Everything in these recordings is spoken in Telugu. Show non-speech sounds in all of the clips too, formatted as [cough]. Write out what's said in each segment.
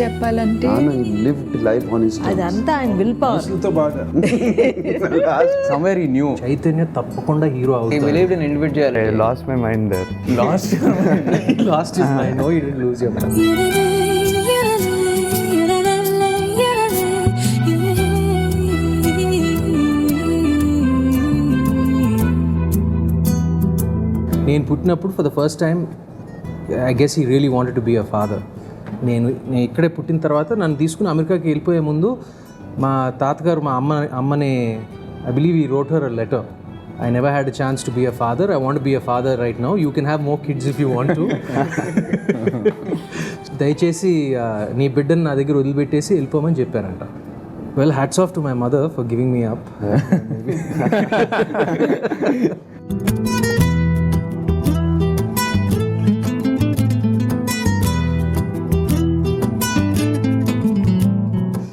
చెప్పాలంటే నాన్న లివ్డ్ లైఫ్ ఆన్ హిస్ అదంతా ఆయన విల్ పవర్తో బాగా సమ్వేర్ ఈ న్యూ చైతన్య తప్పకుండా హీరో ఈ అవుతాడు. Believed in individual I lost my mind there. Lost lost is I know you did lose your నేను పుట్టినప్పుడు for the first time I guess he really wanted to be a father నేను నేను ఇక్కడే పుట్టిన తర్వాత నన్ను తీసుకుని అమెరికాకి వెళ్ళిపోయే ముందు మా తాతగారు మా అమ్మ అమ్మని I believe he wrote her letter I never had chance to be a father I want be a father right now you can have more kids if you want to దయచేసి నీ బిడ్డను నా దగ్గర వదిలిపెట్టేసి వెళ్ళిపోమని చెప్పారంట. Well hats off to my mother for giving me up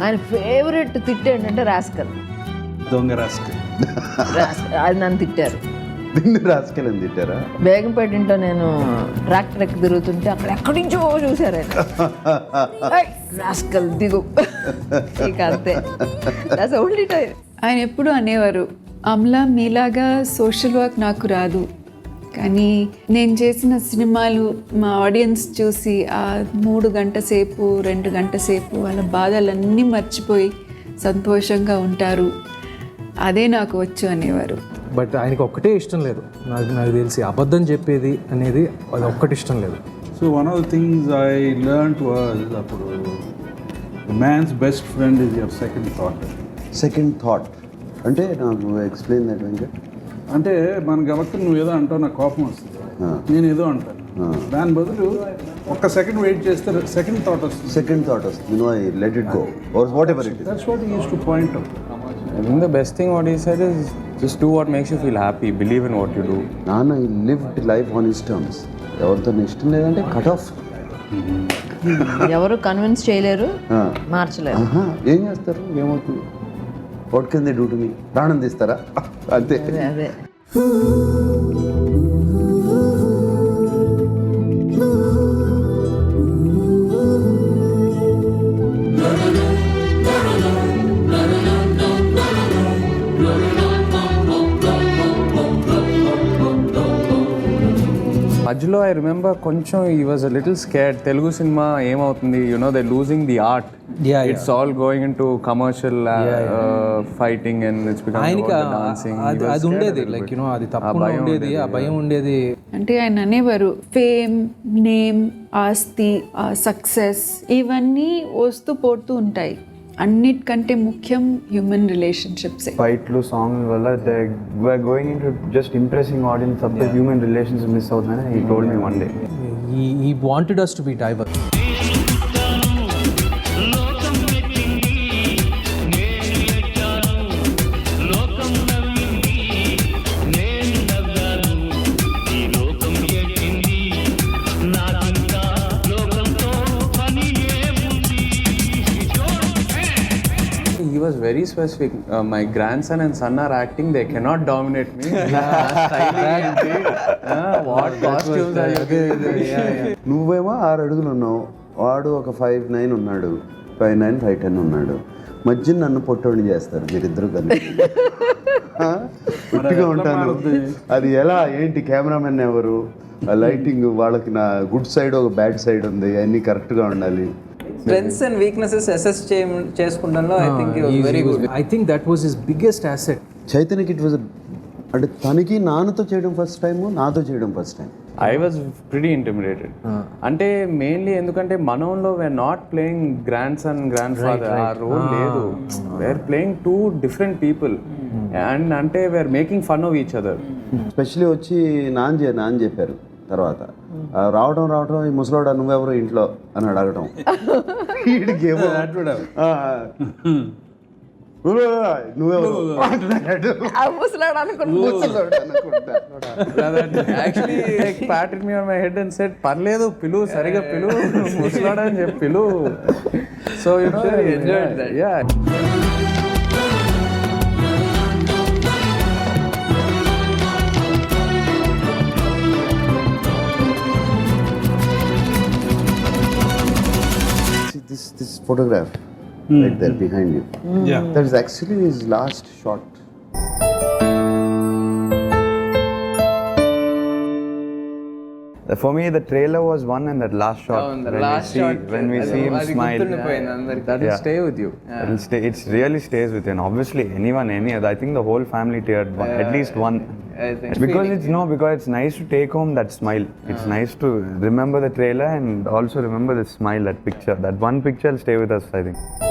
ఆయన ఫేవరెట్ తిట్టు ఏంటంటే రాస్కల్. దొంగ రాస్క రాస్కల్ అది నన్ను తిట్టారు. నిన్ను రాసుకెళ్ళని తిట్టారా? బేగంపేట ఇంట్లో నేను ట్రాక్టర్ ఎక్కి తిరుగుతుంటే అక్కడ ఎక్కడి నుంచో చూశారు ఆయన. ఏయ్, రాస్కల్ దిగు. ఇక అంతే. దాట్స్ ఓన్లీ టైం ఆయన ఎప్పుడు అనేవారు అమలా మీలాగా సోషల్ వర్క్ నాకు రాదు. కానీ నేను చేసిన సినిమాలు మా ఆడియన్స్ చూసి ఆ మూడు గంట సేపు రెండు గంట సేపు వాళ్ళ బాధలన్నీ మర్చిపోయి సంతోషంగా ఉంటారు. అదే నాకు వచ్చు అనేవారు. బట్ ఆయనకి ఒక్కటే ఇష్టం లేదు. నాకు నాకు తెలిసి అబద్ధం చెప్పేది అనేది అది ఒక్కటి ఇష్టం లేదు. So one of the things I learn was అప్పుడు man's best friend is your second thought second thought అంటే నాకు ఎక్స్ప్లెయిన్ దట్ వెంకట్. అంటే మన గబక్క నువ్వు ఏదో అంటావు నాకు కోపం వస్తుంది. నేను ఏదో అంటాను. దాని బదులు ఒక్క సెకండ్ వెయిట్ చేస్తే సెకండ్ థాట్ వస్తుంది. సెకండ్ థాట్ వస్తుంది. No I let it go or whatever it is that's what used to point out think the best thing what he said is just do what makes you feel happy, believe in what you do. నాన్న he lived life on his terms ఎవరితో ఇష్టం లేదంటే కట్ ఆఫ్ ఎవరు కన్విన్స్ చేయలేరు మార్చలేరు. ఏం చేస్తారు? ఏమవుతుంది? What can they do to me ప్రాణం తీస్తారా? అంతే అదే అదే మధ్యలో ఐ రిమెంబర్ కొంచెం he was a little scared Telugu cinema ఏమవుతుంది? You know they losing the art Yeah, it's all going in to commercial fighting and it's ఆయనకి డాన్సింగ్ అది ఉండేది లైక్ యూనో అది తప్పకుండా ఉండేది ఆ భయం ఉండేది. అంటే ఆయన అనేవారు ఫేమ్ నేమ్ ఆస్తి సక్సెస్ ఇవన్నీ వస్తూ పోతూ ఉంటాయి. అన్నిటికంటే ముఖ్యం హ్యూమన్ రిలేషన్షిప్సే ఫైట్లు సాంగ్ వల్ల they were going in to just impressing audience తప్ప హ్యూమన్ రిలేషన్స్ మిస్ అవుతుందని he told me one day he he wanted us to be diver he was very specific. My grandson and son are acting. They cannot dominate me. [laughs] Uh, what costumes are you giving? నువ్వేమో ఆరు అడుగులు ఉన్నావు. వాడు ఒక ఫైవ్ నైన్ ఉన్నాడు. ఫైవ్ నైన్ ఫైవ్ టెన్ ఉన్నాడు. మధ్య నన్ను పొట్టోడిని చేస్తారు మీరిద్దరు కలిసి [laughs] ఆ? పుట్టిగా ఉంటాను. అది ఎలా? ఏంటి? కెమెరామెన్ ఎవరు? లైటింగ్ వాళ్ళకి నా గుడ్ సైడ్ ఒక బ్యాడ్ సైడ్ ఉంది. అన్నీ కరెక్ట్గా ఉండాలి. Strengths and weaknesses assess చేసుకుంటాలో I think very good I think that was his biggest asset చైతన్యకి it was అంటే తనకి నాన్నతో చేయడం ఫస్ట్ టైం నాతో చేయడం first time I was pretty intimidated. అంటే మెయిన్లీ ఎందుకంటే మనంలో we're not playing grandson grandfather ఆ రోల్ లేదు. We're playing two different people and అంటే we're making fun of each other specially వచ్చి నాన్ చే నాన్ చెప్పారు. తర్వాత. ఆ, రావడం రావడం ఈ ముసలోడా నువ్వెవరు ఇంట్లో అని అడగటం. వీడికేమో ఆ, "నువ్వెవరు? నువ్వెవరు? అంటున్నాడు. ఆ ముసలాడు అనుకుంటున్నా ముసలోడు అనుకుంటా. Actually like patted me on my head and said పర్లేదు పిలు సరిగా పిలు ముసలాడా అని చెప్పి పిలు. So you that yeah photograph hmm. right there hmm. behind you. Hmm. Yeah. That is actually his last shot. Uh, for me the trailer was one and that last shot. Oh, when, last we see, shot, when we see him smile. That will yeah. stay with you. Yeah. it'll stay it really stays with you. And obviously anyone any other i think the whole family teared at least one. because feeling. it's no because it's nice to take home that smile. It's nice to remember the trailer and also remember the smile that picture. That one picture will stay with us i think.